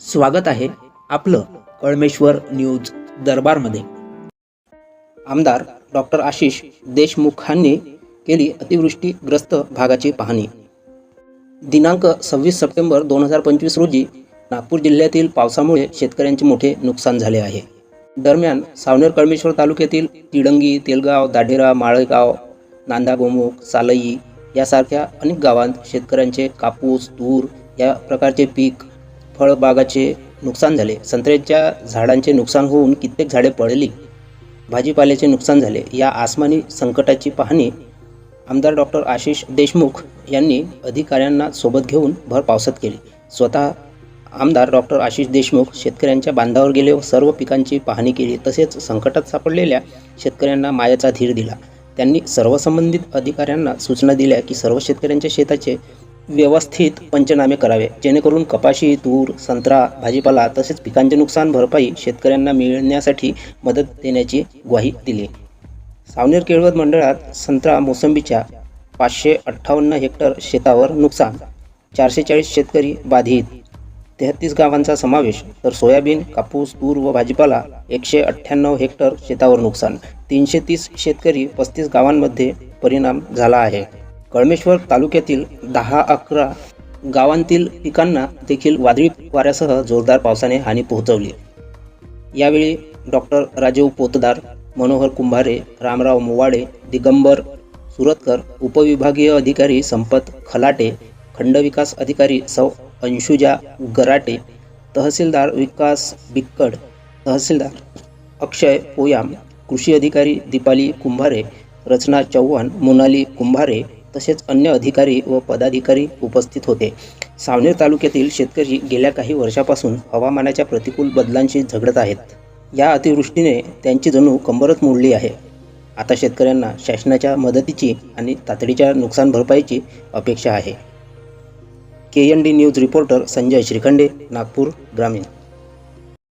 स्वागत आहे आपलं कळमेश्वर न्यूज दरबारमध्ये. आमदार डॉक्टर आशिष देशमुखांनी केली अतिवृष्टीग्रस्त भागाची पाहणी. दिनांक सव्वीस सप्टेंबर दोन हजार पंचवीस रोजी नागपूर जिल्ह्यातील पावसामुळे शेतकऱ्यांचे मोठे नुकसान झाले आहे. दरम्यान सावनेर कळमेश्वर तालुक्यातील तिडंगी तेलगाव दाढेरा माळेगाव नांदा गोमुख सालई यासारख्या अनेक गावांत शेतकऱ्यांचे कापूस तूर या प्रकारचे पीक फळबागाचे नुकसान झाले. संत्र्याच्या झाडांचे नुकसान होऊन कित्येक झाडे पडली. भाजीपाल्याचे नुकसान झाले. या आसमानी संकटाची पाहणी आमदार डॉक्टर आशिष देशमुख यांनी अधिकाऱ्यांना सोबत घेऊन भर पावसात केली. स्वतः आमदार डॉक्टर आशिष देशमुख शेतकऱ्यांच्या बांधावर गेले व सर्व पिकांची पाहणी केली. तसेच संकटात सापडलेल्या शेतकऱ्यांना मायाचा धीर दिला. त्यांनी सर्व संबंधित अधिकाऱ्यांना सूचना दिल्या की सर्व शेतकऱ्यांच्या शेताचे व्यवस्थित पंचनामे करावे. जेणेकरून कपाशी तूर संत्रा भाजीपाला तसेच पिकांचे नुकसान भरपाई शेतकऱ्यांना मिळण्यासाठी मदत देण्याची ग्वाही दिली. सावनेर केळवद मंडळात संत्रा मोसंबीच्या पाचशे अठ्ठावन्न हेक्टर शेतावर नुकसान चारशे चाळीस शेतकरी बाधित. तेहतीस गावांचा समावेश तर सोयाबीन कापूस तूर व भाजीपाला एकशे अठ्ठ्याण्णव हेक्टर शेतावर नुकसान तीनशे तीस शेतकरी पस्तीस गावांमध्ये परिणाम झाला आहे. कळमेश्वर तालुक्यातील दहा अकरा गावांतील पिकांना देखील वादळी वाऱ्यासह जोरदार पावसाने हानी पोहोचवली. यावेळी डॉक्टर राजीव पोतदार मनोहर कुंभारे रामराव मोवाडे दिगंबर सुरतकर उपविभागीय अधिकारी संपत खलाटे खंडविकास अधिकारी सौ अंशुजा गराटे तहसीलदार विकास बिक्कड तहसीलदार अक्षय पोयाम कृषी अधिकारी दीपाली कुंभारे रचना चव्हाण मोनाली कुंभारे तसेच अन्य अधिकारी व पदाधिकारी उपस्थित होते. सावनेर तालुक्यातील शेतकरी गेल्या काही वर्षापासून हवामानाच्या प्रतिकूल बदलांशी झगडत आहेत. या अतिवृष्टीने त्यांची जणू कंबरच मोडली आहे. आता शेतकऱ्यांना शासनाच्या मदतीची आणि तातडीच्या नुकसान भरपाईची अपेक्षा आहे. K N D news reporter Sanjay Shrikhande Nagpur ग्रामीण.